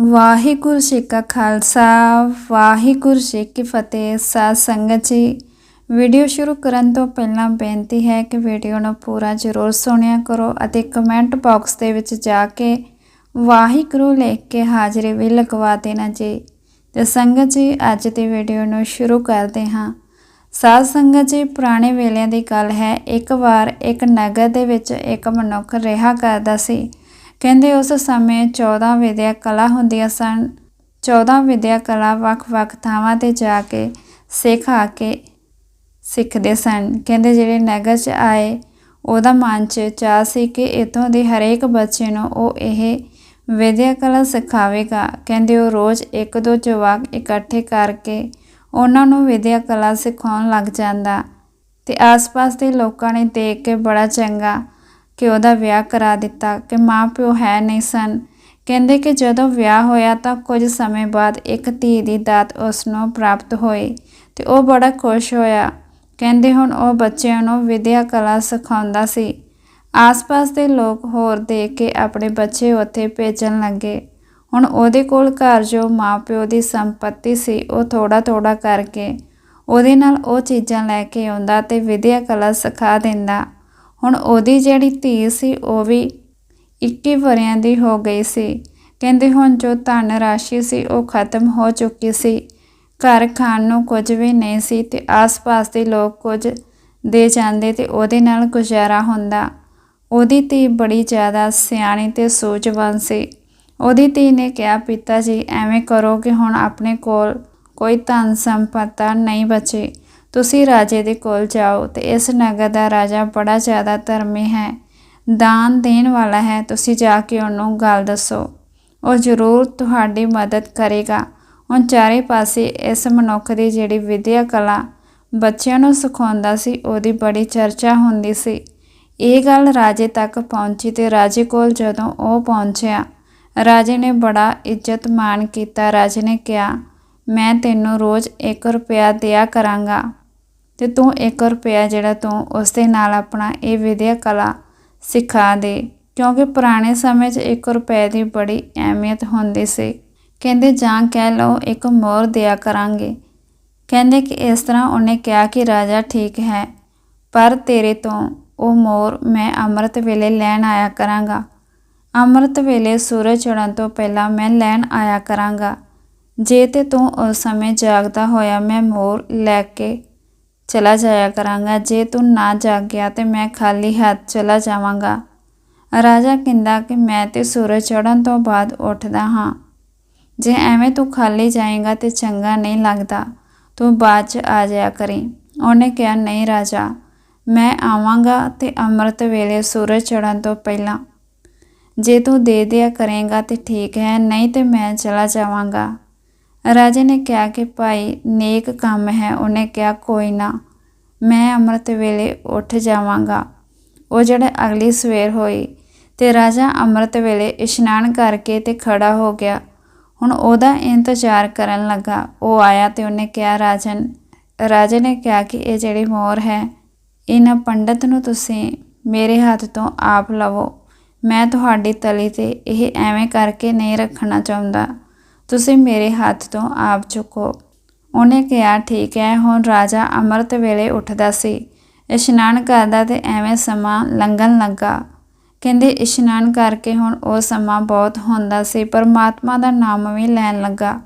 ਵਾਹਿਗੁਰੂ ਜੀ ਕਾ ਖਾਲਸਾ, ਵਾਹਿਗੁਰੂ ਜੀ ਕੀ ਫਤਿਹ। ਸਾਧ ਸੰਗਤ ਜੀ, ਵੀਡੀਓ ਸ਼ੁਰੂ ਕਰਨ ਤੋਂ ਪਹਿਲਾਂ ਬੇਨਤੀ ਹੈ ਕਿ ਵੀਡੀਓ ਨੂੰ ਪੂਰਾ ਜ਼ਰੂਰ ਸੁਣਿਆ ਕਰੋ ਅਤੇ ਕਮੈਂਟ ਬਾਕਸ ਦੇ ਵਿੱਚ ਜਾ ਕੇ ਵਾਹਿਗੁਰੂ ਲਿਖ ਕੇ ਹਾਜ਼ਰੀ ਵੀ ਲਗਵਾ ਦੇਣਾ ਜੀ। ਤੇ ਸੰਗਤ ਜੀ, ਅੱਜ ਦੀ ਵੀਡੀਓ ਨੂੰ ਸ਼ੁਰੂ ਕਰਦੇ ਹਾਂ। ਸਾਧ ਸੰਗਤ ਜੀ, ਪੁਰਾਣੇ ਵੇਲਿਆਂ ਦੀ ਗੱਲ ਹੈ, ਇੱਕ ਵਾਰ ਇੱਕ ਨਗਰ ਦੇ ਵਿੱਚ ਇੱਕ ਮਨੁੱਖ ਰਿਹਾ ਕਰਦਾ ਸੀ। ਕਹਿੰਦੇ ਉਸ ਸਮੇਂ 14 ਵਿਦਿਆ ਕਲਾ ਹੁੰਦੀਆਂ ਸਨ। 14 ਵਿਦਿਆ ਕਲਾ ਵੱਖ-ਵੱਖ ਥਾਵਾਂ ਤੇ ਜਾ ਕੇ ਸਿੱਖ ਆ ਕੇ ਸਿੱਖਦੇ ਸਨ। ਕਹਿੰਦੇ ਜਿਹੜੇ ਨਗਰ 'ਚ ਆਏ, ਉਹਦਾ ਮਨ 'ਚ ਚਾਹ ਸੀ ਕਿ ਇਤੋਂ ਦੇ ਹਰੇਕ ਬੱਚੇ ਨੂੰ ਉਹ ਇਹ ਵਿਦਿਆ ਕਲਾ ਸਿਖਾਵੇਗਾ। ਕਹਿੰਦੇ ਉਹ ਰੋਜ਼ ਇੱਕ ਦੋ ਜਵਾਕ ਇਕੱਠੇ ਕਰਕੇ ਉਹਨਾਂ ਨੂੰ ਵਿਦਿਆ ਕਲਾ ਸਿਖਾਉਣ ਲੱਗ ਜਾਂਦਾ ਤੇ ਆਸ-ਪਾਸ ਦੇ ਲੋਕਾਂ ਨੇ ਦੇਖ ਕੇ ਬੜਾ ਚੰਗਾ ਕਿ ਉਹਦਾ ਵਿਆਹ ਕਰਾ ਦਿੱਤਾ ਕਿ ਮਾਪਿਓ ਹੈ ਨਹੀਂ ਸਨ। ਕਹਿੰਦੇ ਕਿ ਜਦੋਂ ਵਿਆਹ ਹੋਇਆ ਤਾਂ ਕੁਝ ਸਮੇਂ ਬਾਅਦ ਇੱਕ ਧੀ ਦੀ ਦਾਤ ਉਸ ਨੂੰ ਪ੍ਰਾਪਤ ਹੋਈ ਤੇ ਉਹ ਬੜਾ ਖੁਸ਼ ਹੋਇਆ। ਕਹਿੰਦੇ ਹੁਣ ਉਹ ਬੱਚਿਆਂ ਨੂੰ ਵਿਦਿਆ ਕਲਾ ਸਿਖਾਉਂਦਾ ਸੀ। ਆਸ-ਪਾਸ ਦੇ ਲੋਕ ਹੋਰ ਦੇਖ ਕੇ ਆਪਣੇ ਬੱਚੇ ਉੱਥੇ ਭੇਜਣ ਲੱਗੇ। ਹੁਣ ਉਹਦੇ ਕੋਲ ਘਰ ਜੋ ਮਾਪਿਓ ਦੀ ਸੰਪਤੀ ਸੀ, ਉਹ ਥੋੜਾ-ਥੋੜਾ ਕਰਕੇ ਉਹਦੇ ਨਾਲ ਉਹ ਚੀਜ਼ਾਂ ਲੈ ਕੇ ਆਉਂਦਾ ਤੇ ਵਿਦਿਆ ਕਲਾ ਸਿਖਾ ਦਿੰਦਾ। ਹੁਣ ਉਹਦੀ ਜਿਹੜੀ ਧੀ ਸੀ, ਉਹ ਵੀ 21 ਵਰਿਆਂ ਦੀ ਹੋ ਗਈ ਸੀ। ਕਹਿੰਦੇ ਹੁਣ ਜੋ ਧਨ ਰਾਸ਼ੀ ਸੀ, ਉਹ ਖਤਮ ਹੋ ਚੁੱਕੀ ਸੀ। ਘਰ ਖਾਣ ਨੂੰ ਕੁਝ ਵੀ ਨਹੀਂ ਸੀ ਤੇ ਆਸ-ਪਾਸ ਦੇ ਲੋਕ ਕੁਝ ਦੇ ਜਾਂਦੇ ਤੇ ਉਹਦੇ ਨਾਲ ਗੁਜ਼ਾਰਾ ਹੁੰਦਾ। ਉਹਦੀ ਧੀ ਬੜੀ ਜ਼ਿਆਦਾ ਸਿਆਣੀ ਤੇ ਸੋਚਵਾਨ ਸੀ। ਉਹਦੀ ਧੀ ਨੇ ਕਿਹਾ, ਪਿਤਾ ਜੀ, ਐਵੇਂ ਕਰੋ ਕਿ ਹੁਣ ਆਪਣੇ ਕੋਲ ਕੋਈ ਧਨ ਸੰਪਤਾ ਨਹੀਂ ਬਚੇ। ਤੁਸੀਂ ਰਾਜੇ ਦੇ ਕੋਲ ਜਾਓ ਤੇ ਇਸ ਨਗਰ ਦਾ ਰਾਜਾ ਬੜਾ ਜ਼ਿਆਦਾ ਧਰਮੀ ਹੈ। ਦਾਨ ਦੇਣ ਵਾਲਾ ਹੈ, ਤੁਸੀਂ ਜਾ ਕੇ ਉਹਨੂੰ ਗੱਲ ਦੱਸੋ। ਉਹ ਜ਼ਰੂਰ ਤੁਹਾਡੀ ਮਦਦ ਕਰੇਗਾ। ਹੁਣ ਚਾਰੇ ਪਾਸੇ ਇਸ ਮਨੁੱਖ ਦੀ ਜਿਹੜੀ ਵਿਦਿਆ ਕਲਾ ਬੱਚਿਆਂ ਨੂੰ ਸਿਖਾਉਂਦਾ ਸੀ, ਉਹਦੀ ਬੜੀ ਚਰਚਾ ਹੁੰਦੀ ਸੀ। ਇਹ ਗੱਲ ਰਾਜੇ ਤੱਕ ਪਹੁੰਚੀ ਤੇ ਰਾਜੇ ਕੋਲ ਜਦੋਂ ਉਹ ਪਹੁੰਚਿਆ, ਰਾਜੇ ਨੇ ਬੜਾ ਇੱਜ਼ਤ ਮਾਣ ਕੀਤਾ। ਰਾਜੇ ਨੇ ਕਿਹਾ, ਮੈਂ ਤੈਨੂੰ ਰੋਜ਼ 1 ਰੁਪਿਆ ਦਿਆ ਕਰਾਂਗਾ। ਤੇ ਤੂੰ 1 ਰੁਪਿਆ ਜਿਹੜਾ ਤੂੰ ਉਸ ਦੇ ਨਾਲ ਆਪਣਾ ਇਹ ਵਿਦਿਆ ਕਲਾ ਸਿਖਾ ਦੇ। ਕਿਉਂਕਿ ਪੁਰਾਣੇ ਸਮੇਂ 'ਚ 1 ਰੁਪਏ ਦੀ ਬੜੀ ਅਹਿਮੀਅਤ ਹੁੰਦੀ ਸੀ। ਕਹਿੰਦੇ, ਜਾਂ ਕਹਿ ਲਓ, ਇੱਕ ਮੋਰ ਦਿਆ ਕਰਾਂਗੇ। ਕਹਿੰਦੇ ਕਿ ਇਸ ਤਰ੍ਹਾਂ ਉਹਨੇ ਕਿਹਾ ਕਿ, ਰਾਜਾ, ਠੀਕ ਹੈ, ਪਰ ਤੇਰੇ ਤੋਂ ਉਹ ਮੋਰ ਮੈਂ ਅੰਮ੍ਰਿਤ ਵੇਲੇ ਲੈਣ ਆਇਆ ਕਰਾਂਗਾ। ਅੰਮ੍ਰਿਤ ਵੇਲੇ ਸੂਰਜ ਚੜ੍ਹਨ ਤੋਂ ਪਹਿਲਾਂ ਮੈਂ ਲੈਣ ਆਇਆ ਕਰਾਂਗਾ। ਜੇ ਤੇ ਤੂੰ ਉਸ ਸਮੇਂ ਜਾਗਦਾ ਹੋਇਆ, ਮੈਂ ਮੋਰ ਲੈ ਕੇ ਚਲਾ ਜਾਇਆ ਕਰਾਂਗਾ। ਜੇ ਤੂੰ ਨਾ ਜਾਗਿਆ ਤੇ ਮੈਂ ਖਾਲੀ ਹੱਥ ਚਲਾ ਜਾਵਾਂਗਾ। ਰਾਜਾ ਕਹਿੰਦਾ ਕਿ ਮੈਂ ਤੇ ਸੂਰਜ ਚੜ੍ਹਨ ਤੋਂ ਬਾਅਦ ਉੱਠਦਾ ਹਾਂ। ਜੇ ਐਵੇਂ ਤੂੰ ਖਾਲੀ ਜਾਏਗਾ ਤੇ ਚੰਗਾ ਨਹੀਂ ਲੱਗਦਾ, ਤੂੰ ਬਾਅਦ ਚ ਆ ਜਾਇਆ ਕਰੀ। ਉਹਨੇ ਕਿਹਾ, ਨਹੀਂ ਰਾਜਾ, ਮੈਂ ਆਵਾਂਗਾ ਤੇ ਅੰਮ੍ਰਿਤ ਵੇਲੇ ਸੂਰਜ ਚੜ੍ਹਨ ਤੋਂ ਪਹਿਲਾਂ। ਜੇ ਤੂੰ ਦੇ ਦਿਆ ਕਰੇਗਾ ਤੇ ਠੀਕ ਹੈ, ਨਹੀਂ ਤੇ ਮੈਂ ਚਲਾ ਜਾਵਾਂਗਾ। ਰਾਜੇ ਨੇ ਕਿਹਾ ਕਿ ਭਾਈ, ਨੇਕ ਕੰਮ ਹੈ, ਉਹਨੇ ਕਿਹਾ, ਕੋਈ ਨਾ। ਮੈਂ ਅੰਮ੍ਰਿਤ ਵੇਲੇ ਉੱਠ ਜਾਵਾਂਗਾ। ਉਹ ਜਿਹੜੇ ਅਗਲੀ ਸਵੇਰ ਹੋਈ ਤੇ ਰਾਜਾ ਅੰਮ੍ਰਿਤ ਵੇਲੇ ਇਸ਼ਨਾਨ ਕਰਕੇ ਤੇ ਖੜਾ ਹੋ ਗਿਆ। ਹੁਣ ਉਹਦਾ ਇੰਤਜ਼ਾਰ ਕਰਨ ਲੱਗਾ। ਉਹ ਆਇਆ ਤੇ ਉਹਨੇ ਕਿਹਾ, ਰਾਜਨ, ਰਾਜੇ ਨੇ ਕਿਹਾ ਕਿ ਇਹ ਜਿਹੜੀ ਮੋਹਰ ਹੈ, ਇਹਨਾਂ ਪੰਡਤ ਨੂੰ ਤੁਸੀਂ ਮੇਰੇ ਹੱਥ ਤੋਂ ਆਪ ਲਵੋ। ਮੈਂ ਤੁਹਾਡੀ ਤਲੀ ਤੇ ਇਹ ਐਵੇਂ ਕਰਕੇ ਨਹੀਂ ਰੱਖਣਾ ਚਾਹੁੰਦਾ। ਤੁਸੀਂ ਮੇਰੇ ਹੱਥ ਤੋਂ ਆਪ ਚੁੱਕੋ। ਉਹਨੇ ਕਿਹਾ, ਠੀਕ ਹੈ। ਹੁਣ ਰਾਜਾ ਅੰਮ੍ਰਿਤ ਵੇਲੇ ਉੱਠਦਾ ਸੀ। ਇਸ਼ਨਾਨ ਕਰਦਾ ਤੇ ਐਵੇਂ ਸਮਾਂ ਲੰਘਣ ਲੱਗਾ। ਕਹਿੰਦੇ, ਇਸ਼ਨਾਨ ਕਰਕੇ ਹੁਣ ਉਹ ਸਮਾਂ ਬਹੁਤ ਹੁੰਦਾ ਸੀ, ਪਰਮਾਤਮਾ ਦਾ ਨਾਮ ਵੀ ਲੈਣ ਲੱਗਾ।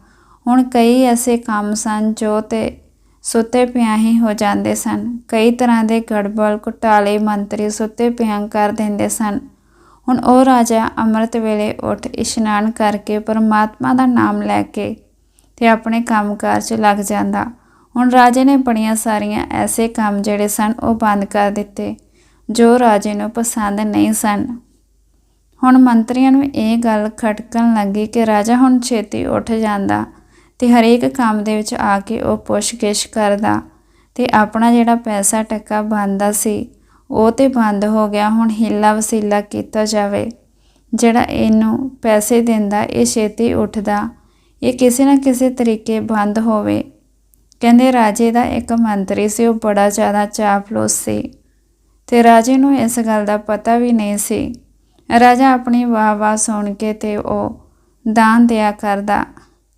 ਹੁਣ ਕਈ ਐਸੇ ਕੰਮ ਸਨ ਜੋ ਤੇ ਸੁੱਤੇ ਪਿਆਂ ਹੀ ਹੋ ਜਾਂਦੇ ਸਨ। ਕਈ ਤਰ੍ਹਾਂ ਦੇ ਗੜਬੜ, ਘੁਟਾਲੇ ਮੰਤਰੀ ਸੁੱਤੇ ਪਿਆਂ ਕਰ ਦਿੰਦੇ ਸਨ। ਹੁਣ ਉਹ ਰਾਜਾ ਅੰਮ੍ਰਿਤ ਵੇਲੇ ਉੱਠ ਇਸ਼ਨਾਨ ਕਰਕੇ ਪਰਮਾਤਮਾ ਦਾ ਨਾਮ ਲੈ ਕੇ ਤੇ ਆਪਣੇ ਕੰਮਕਾਰ 'ਚ ਲੱਗ ਜਾਂਦਾ। ਹੁਣ ਰਾਜੇ ਨੇ ਬੜੀਆਂ ਸਾਰੀਆਂ ਐਸੇ ਕੰਮ ਜਿਹੜੇ ਸਨ ਉਹ ਬੰਦ ਕਰ ਦਿੱਤੇ, ਜੋ ਰਾਜੇ ਨੂੰ ਪਸੰਦ ਨਹੀਂ ਸਨ। ਹੁਣ ਮੰਤਰੀਆਂ ਨੂੰ ਇਹ ਗੱਲ ਖਟਕਣ ਲੱਗੀ ਕਿ ਰਾਜਾ ਹੁਣ ਛੇਤੀ ਉੱਠ ਜਾਂਦਾ ਤੇ ਹਰੇਕ ਕੰਮ ਦੇ ਵਿੱਚ ਆ ਕੇ ਉਹ ਪੁੱਛ-ਗਿੱਛ ਕਰਦਾ ਤੇ ਆਪਣਾ ਜਿਹੜਾ ਪੈਸਾ ਟੱਕਾ ਬੰਦਾ ਸੀ ਉਹ ਤੇ ਬੰਦ ਹੋ ਗਿਆ, ਹੁਣ ਹੀਲਾ ਵਸੀਲਾ ਕੀਤਾ ਜਾਵੇ। ਜਿਹੜਾ ਇਹਨੂੰ ਪੈਸੇ ਦਿੰਦਾ, ਇਹ ਛੇਤੀ ਉੱਠਦਾ। ਇਹ ਕਿਸੇ ਨਾ ਕਿਸੇ ਤਰੀਕੇ ਬੰਦ ਹੋਵੇ। ਕਹਿੰਦੇ ਰਾਜੇ ਦਾ ਇੱਕ ਮੰਤਰੀ ਸੀ, ਉਹ ਬੜਾ ਜ਼ਿਆਦਾ ਚਾਪਲੂਸ ਸੀ। ਤੇ ਰਾਜੇ ਨੂੰ ਇਸ ਗੱਲ ਦਾ ਪਤਾ ਵੀ ਨਹੀਂ ਸੀ। ਰਾਜਾ ਆਪਣੀ ਵਾਹ-ਵਾਹ ਸੁਣ ਕੇ ਤੇ ਉਹ ਦਾਨ ਦਿਆ ਕਰਦਾ।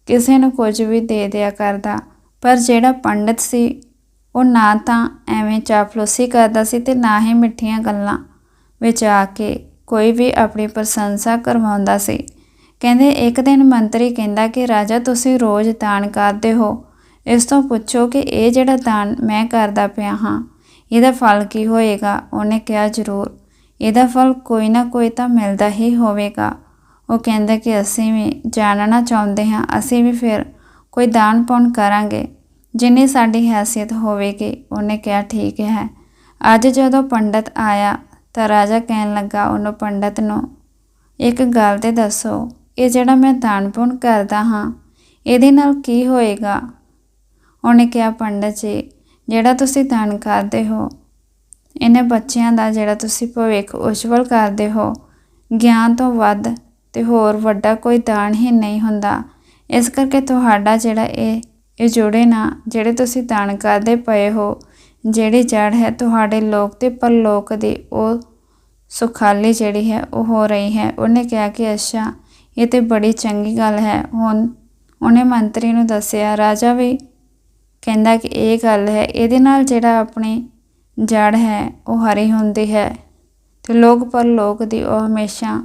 ਕਿਸੇ ਨੂੰ ਕੁਝ ਵੀ ਦੇ ਦਿਆ ਕਰਦਾ। ਪਰ ਜਿਹੜਾ ਪੰਡਤ ਸੀ ਉਹ ਨਾ ਤਾਂ ਐਵੇਂ ਚਾਪਲੂਸੀ ਕਰਦਾ ਸੀ ਤੇ ਨਾ ਹੀ ਮਿੱਠੀਆਂ ਗੱਲਾਂ ਵਿੱਚ ਆ ਕੇ ਕੋਈ ਵੀ ਆਪਣੀ ਪ੍ਰਸ਼ੰਸਾ ਕਰਵਾਉਂਦਾ ਸੀ। ਕਹਿੰਦੇ, ਇੱਕ ਦਿਨ ਮੰਤਰੀ ਕਹਿੰਦਾ ਕਿ, ਰਾਜਾ, ਤੁਸੀਂ ਰੋਜ਼ ਦਾਨ ਕਰਦੇ ਹੋ। ਇਸ ਤੋਂ ਪੁੱਛੋ ਕਿ ਇਹ ਜਿਹੜਾ ਦਾਨ ਮੈਂ ਕਰਦਾ ਪਿਆ ਹਾਂ, ਇਹਦਾ ਫਲ ਕੀ ਹੋਏਗਾ? ਉਹਨੇ ਕਿਹਾ, ਜ਼ਰੂਰ, ਇਹਦਾ ਫਲ ਕੋਈ ਨਾ ਕੋਈ ਤਾਂ ਮਿਲਦਾ ਹੀ ਹੋਵੇਗਾ। ਉਹ ਕਹਿੰਦਾ ਕਿ, ਅਸੀਂ ਵੀ ਜਾਣਨਾ ਚਾਹੁੰਦੇ ਹਾਂ, ਅਸੀਂ ਵੀ ਫਿਰ ਕੋਈ ਦਾਨ ਪੁੰਨ ਕਰਾਂਗੇ। ਜਿੰਨੀ ਸਾਡੀ ਹੈਸੀਅਤ ਹੋਵੇਗੀ, ਉਹਨੇ ਕਿਹਾ, ਠੀਕ ਹੈ। ਅੱਜ ਜਦੋਂ ਪੰਡਤ ਆਇਆ ਤਾਂ ਰਾਜਾ ਕਹਿਣ ਲੱਗਾ, ਉਹਨੂੰ ਪੰਡਤ ਨੂੰ ਇੱਕ ਗੱਲ ਤੇ ਦੱਸੋ, ਇਹ ਜਿਹੜਾ ਮੈਂ ਦਾਨ ਪੁੰਨ ਕਰਦਾ ਹਾਂ, ਇਹਦੇ ਨਾਲ ਕੀ ਹੋਏਗਾ? ਉਹਨੇ ਕਿਹਾ, ਪੰਡਤ ਜੀ, ਜਿਹੜਾ ਤੁਸੀਂ ਦਾਨ ਕਰਦੇ ਹੋ, ਇਹਨੇ ਬੱਚਿਆਂ ਦਾ ਜਿਹੜਾ ਤੁਸੀਂ ਭਵਿੱਖ ਉਜਵਲ ਕਰਦੇ ਹੋ, ਗਿਆਨ ਤੋਂ ਵੱਧ ਤੇ ਹੋਰ ਵੱਡਾ ਕੋਈ ਦਾਨ ਹੀ ਨਹੀਂ ਹੁੰਦਾ। ਇਸ ਕਰਕੇ ਤੁਹਾਡਾ ਜਿਹੜਾ ਇਹ ਇਹ ਜੋੜੇ ਨਾ, ਜਿਹੜੇ ਤੁਸੀਂ ਦਾਨ ਕਰਦੇ ਪਏ ਹੋ, ਜਿਹੜੀ ਜੜ ਹੈ ਤੁਹਾਡੇ ਲੋਕ ਤੇ ਪਰਲੋਕ ਦੀ, ਉਹ ਸੁਖਾਲੀ ਜਿਹੜੀ ਹੈ, ਉਹ ਹੋ ਰਹੀ ਹੈ। ਉਹਨੇ ਕਿਹਾ ਕਿ, ਅੱਛਾ, ਇਹ ਤੇ ਬੜੀ ਚੰਗੀ ਗੱਲ ਹੈ। ਹੁਣ ਉਹਨੇ ਮੰਤਰੀ ਨੂੰ ਦੱਸਿਆ, ਰਾਜਾ ਵੀ ਕਹਿੰਦਾ ਕਿ ਇਹ ਗੱਲ ਹੈ, ਇਹਦੇ ਨਾਲ ਜਿਹੜਾ ਆਪਣੀ ਜੜ ਹੈ, ਉਹ ਹਰੀ ਹੁੰਦੀ ਹੈ ਤੇ ਲੋਕ ਪਰਲੋਕ ਦੀ, ਉਹ ਹਮੇਸ਼ਾ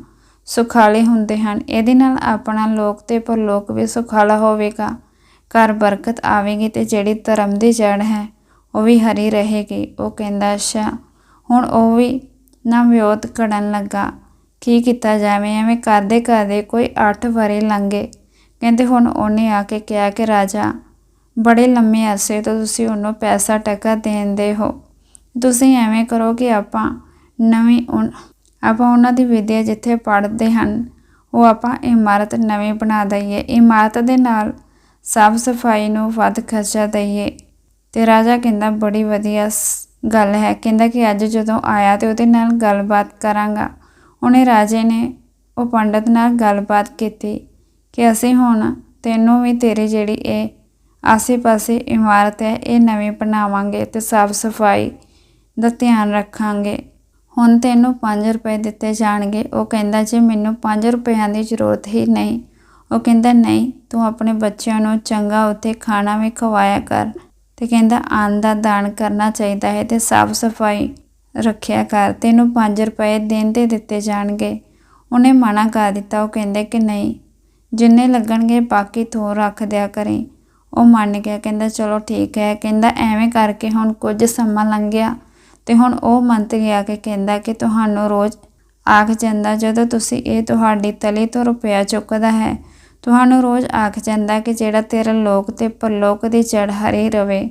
ਸੁਖਾਲੇ ਹੁੰਦੇ ਹਨ। ਇਹਦੇ ਨਾਲ ਆਪਣਾ ਲੋਕ ਤੇ ਪਰਲੋਕ ਵੀ ਸੁਖਾਲਾ ਹੋਵੇਗਾ। ਘਰ ਬਰਕਤ ਆਵੇਗੀ ਤੇ ਜਿਹੜੀ ਧਰਮ ਦੀ ਜੜ ਹੈ, ਉਹ ਵੀ ਹਰੀ ਰਹੇਗੀ। ਉਹ ਕਹਿੰਦਾ, ਅੱਛਾ, ਹੁਣ ਉਹ ਵੀ ਨਾ ਵਿਉਤ ਕਰਨ ਲੱਗਾ। ਕੀ ਕੀਤਾ ਜਾਵੇ? ਐਵੇਂ ਕਰਦੇ ਕਰਦੇ ਕੋਈ 8 ਵਰੇ ਲੰਘੇ। ਕਹਿੰਦੇ, ਹੁਣ ਉਹਨੇ ਆ ਕੇ ਕਿਹਾ ਕਿ, ਰਾਜਾ, ਬੜੇ ਲੰਮੇ ਅਰਸੇ ਤੋਂ ਤੁਸੀਂ ਉਹਨੂੰ ਪੈਸਾ ਟਕਾ ਦੇਂਦੇ ਹੋ। ਤੁਸੀਂ ਐਵੇਂ ਕਰੋ ਕਿ ਆਪਾਂ ਨਵੀਂ ਉਨ- ਆਪਾਂ ਉਹਨਾਂ ਦੀ ਵਿਦਿਆ ਜਿੱਥੇ ਪੜ੍ਹਦੇ ਹਨ, ਉਹ ਆਪਾਂ ਇਮਾਰਤ ਨਵੀਂ ਬਣਾ ਦਈਏ। ਇਮਾਰਤ ਦੇ ਨਾਲ ਸਾਫ਼ ਸਫ਼ਾਈ ਨੂੰ ਵੱਧ ਖਰਚਾ ਦਈਏ। ਤੇ ਰਾਜਾ ਕਹਿੰਦਾ, ਬੜੀ ਵਧੀਆ ਸ- ਗੱਲ ਹੈ। ਕਹਿੰਦਾ ਕਿ ਅੱਜ ਜਦੋਂ ਆਇਆ ਤੇ ਉਹਦੇ ਨਾਲ ਗੱਲਬਾਤ ਕਰਾਂਗਾ। ਉਹਨੇ ਰਾਜੇ ਨੇ ਉਹ ਪੰਡਤ ਨਾਲ ਗੱਲਬਾਤ ਕੀਤੀ ਕਿ ਅਸੀਂ ਹੁਣ ਤੈਨੂੰ ਵੀ ਤੇਰੀ ਜਿਹੜੀ ਇਹ ਆਸੇ-ਪਾਸੇ ਇਮਾਰਤ ਹੈ, ਇਹ ਨਵੀਂ ਬਣਾਵਾਂਗੇ ਤੇ ਸਾਫ਼ ਸਫ਼ਾਈ ਦਾ ਧਿਆਨ ਰੱਖਾਂਗੇ। ਹੁਣ ਤੈਨੂੰ 5 ਰੁਪਏ ਦਿੱਤੇ ਜਾਣਗੇ। ਉਹ ਕਹਿੰਦਾ, ਜੇ ਮੈਨੂੰ 5 ਰੁਪਈਆਂ ਦੀ ਜ਼ਰੂਰਤ ਹੀ ਨਹੀਂ ਉਹ ਕਹਿੰਦਾ, ਨਹੀਂ, ਤੂੰ ਆਪਣੇ ਬੱਚਿਆਂ ਨੂੰ ਚੰਗਾ ਉੱਥੇ ਖਾਣਾ ਵੀ ਖਵਾਇਆ ਕਰ ਤੇ ਕਹਿੰਦਾ ਅੰਨ ਦਾ ਦਾਨ ਕਰਨਾ ਚਾਹੀਦਾ ਹੈ ਤੇ ਸਾਫ਼ ਸਫ਼ਾਈ ਰੱਖਿਆ ਕਰ, ਤੈਨੂੰ 5 ਰੁਪਏ ਦਿਨ ਦੇ ਦਿੱਤੇ ਜਾਣਗੇ। ਉਹਨੇ ਮਨਾ ਕਰ ਦਿੱਤਾ। ਉਹ ਕਹਿੰਦੇ ਕਿ ਨਹੀਂ, ਜਿੰਨੇ ਲੱਗਣਗੇ ਬਾਕੀ ਤੂੰ ਰੱਖ ਦਿਆ ਕਰੀ। ਉਹ ਮੰਨ ਗਿਆ, ਕਹਿੰਦਾ, ਚਲੋ ਠੀਕ ਹੈ। ਕਹਿੰਦਾ, ਐਵੇਂ ਕਰਕੇ ਹੁਣ ਕੁਝ ਸਮਾਂ ਲੰਘ ਗਿਆ ਤੇ ਹੁਣ ਉਹ ਮੰਤਰੀ ਆ ਕੇ ਕਹਿੰਦਾ ਕਿ ਤੁਹਾਨੂੰ ਰੋਜ਼ ਆਖ ਜਾਂਦਾ, ਜਦੋਂ ਤੁਸੀਂ ਇਹ ਤੁਹਾਡੀ ਤਲੀ ਤੋਂ ਰੁਪਇਆ ਚੁੱਕਦਾ ਹੈ ਤੁਹਾਨੂੰ ਰੋਜ਼ ਆਖ ਜਾਂਦਾ ਕਿ ਜਿਹੜਾ ਤੇਰਾ ਲੋਕ ਤੇ ਪਰਲੋਕ ਦੀ ਜੜ ਹਰੀ ਰਵੇ